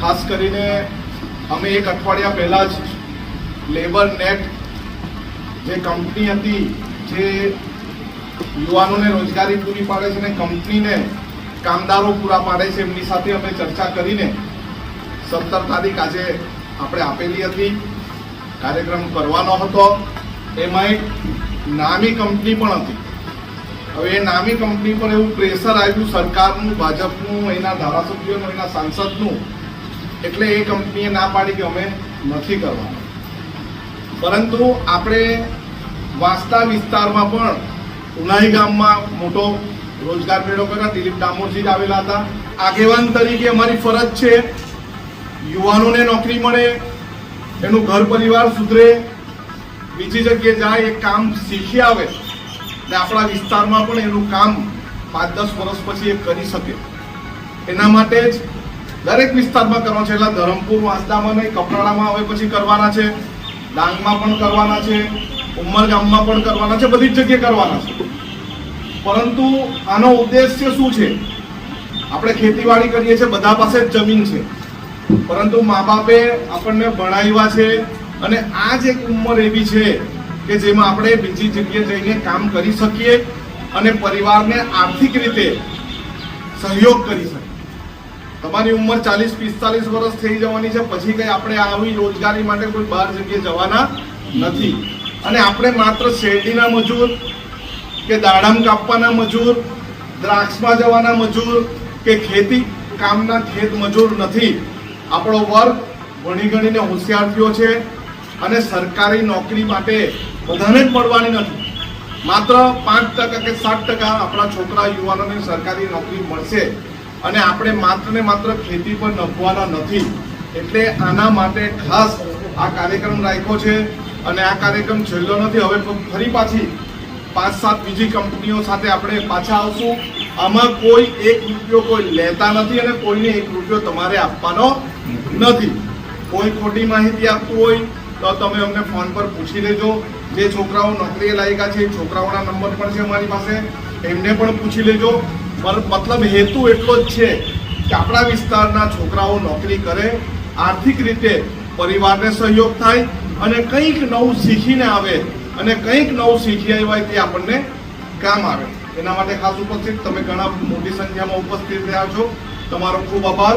ખાસ કરીને અમે એક અઠવાડિયા પહેલા જ લેબર નેટ જે કંપની હતી, જે યુવાનોને રોજગારી પૂરી પાડે છે અને કંપનીને કામદારો પૂરા પાડે છે, એમની સાથે અમે ચર્ચા કરીને સત્તર તારીખ આજે આપણે આપેલી હતી. કાર્યક્રમ કરવાનો હતો. એમાં એક નામી કંપની પણ હતી. હવે એ નામી કંપની પર એવું પ્રેશર આવ્યું સરકારનું, ભાજપનું, એના ધારાસભ્યોનું, એના સાંસદનું એટલે એ કંપનીએ ના પાડી કે અમે નથી કરવાના. પરંતુ આપણે વાસ્તા વિસ્તારમાં પણ ઉનાઈ ગામમાં મોટો રોજગાર મેળો કર્યો. દિલીપ ડામોરજી આવેલા હતા. આગેવાન તરીકે અમારી ફરજ છે યુવાનોને નોકરી મળે, એનું ઘર પરિવાર સુધરે, બીજી જગ્યાએ જાય એ કામ શીખી આવે ને આપણા વિસ્તારમાં પણ એનું કામ પાંચ દસ વર્ષ પછી એ કરી શકે. એના માટે જ દરેક વિસ્તારમાં કરવાનું છે. એટલે ધરમપુર, વાંસદામાં નહીં, કપરાડામાં હવે પછી કરવાના છે. ડાંગમાં પણ કરવાના છે. ઉમરગામમાં પણ કરવાના છે. બધી જ જગ્યાએ કરવાના છે. પરંતુ આનો ઉદ્દેશ્ય શું છે? આપણે ખેતીવાડી કરીએ છીએ. બધા પાસે જ જમીન છે. પરંતુ મા બાપે આપણને ભણાવ્યા છે. અને આ જ એક ઉંમર એવી છે કે જેમાં આપણે બીજી જગ્યાએ જઈને કામ કરી શકીએ અને પરિવારને આર્થિક રીતે સહયોગ કરી શકીએ. તમારી ઉંમર ચાલીસ, પિસ્તાલીસ વર્ષ થઈ જવાની છે, પછી કઈ આપણે આવી રોજગારી માટે કોઈ બહાર જગ્યાએ જવાના નથી. અને આપણે માત્ર શેરડીના મજૂર કે દાડમ કાપવાના મજૂર, દ્રાક્ષમાં જવાના મજૂર કે ખેતી કામના ખેત મજૂર નથી. આપણો વર્ગ ભણી ગણીને હોશિયાર છે અને સરકારી નોકરી માટે બધાને જ મળવાની નથી. માત્ર પાંચ ટકા કે સાત ટકા આપણા છોકરા યુવાનોને સરકારી નોકરી મળશે. અને આપણે માત્ર ને માત્ર ખેતી પર નભવાના નથી. એટલે આના માટે ખાસ આ કાર્યક્રમ રાખ્યો છે અને આ કાર્યક્રમ છેલ્લો નથી, હવે ફરી પાછી પાંચ સાત બીજી કંપનીઓ સાથે આપણે પાછા આવશું. આમાં કોઈ એક રૂપિયો કોઈ લેતા નથી અને કોઈને એક રૂપિયો તમારે આપવાનો નથી. કોઈ ખોટી માહિતી આપતું હોય તો તમે અમને ફોન પર પૂછી લેજો. જે છોકરાઓ નોકરીએ લાયકા છે છોકરાઓના નંબર પણ છે અમારી પાસે. એમને પણ પૂછી લેજો. પણ મતલબ હેતુ એટલો જ છે કે આપણા વિસ્તારના છોકરાઓ નોકરી કરે, આર્થિક રીતે પરિવારને સહયોગ થાય અને કંઈક નવું શીખીને આવે અને કંઈક નવું શીખી આવ્યા તે આપણને કામ આવે. એના માટે ખાસ ઉપસ્થિત તમે ઘણા મોટી સંખ્યામાં ઉપસ્થિત રહ્યા છો. તમારો ખૂબ આભાર.